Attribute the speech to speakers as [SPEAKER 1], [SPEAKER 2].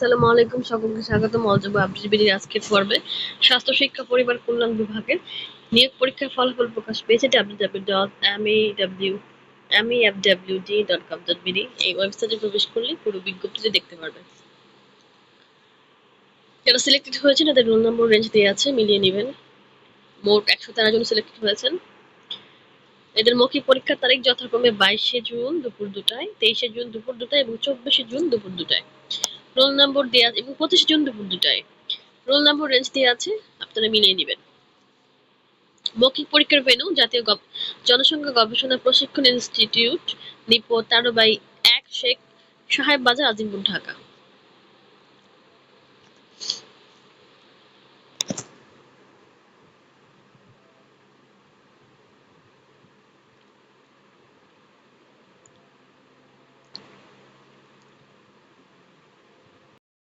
[SPEAKER 1] আসসালামু আলাইকুম, সকলকে স্বাগত মলজব আপডেট আজকের পর্বে স্বাস্থ্য শিক্ষা পরিবার কল্যাণ বিভাগের নিয়োগ পরীক্ষার ফলাফল প্রকাশ পেয়েছে www.mew mefwd.com.bd এই ওয়েবসাইটে প্রবেশ করলে পুরো বিজ্ঞপ্তিটি দেখতে পারবেন। যারা সিলেক্টেড হয়েছেন, তাদের রোল নম্বর রেঞ্জ দিয়ে আছে, মিলিয়ে নেবেন। মোট একশো তেরো জন সিলেক্টেড হয়েছেন। এদের মৌখিক পরীক্ষার তারিখ যথাক্রমে বাইশে জুন দুপুর দুটায়, তেইশে জুন দুপুর দুটায় এবং চব্বিশে জুন দুপুর দুটায়। রোল নম্বর দেওয়া আছে, এবং পঁচিশ জুন দুটায়। রোল নাম্বার রেঞ্জ দেওয়া আছে, আপনারা মিলিয়ে নেবেন। মৌখিক পরীক্ষার ভেনু জাতীয় জনসংখ্যা গবেষণা প্রশিক্ষণ ইনস্টিটিউট নিপো, তারোবাই এক, শেখ সাহেব বাজার, আজিমপুর, ঢাকা।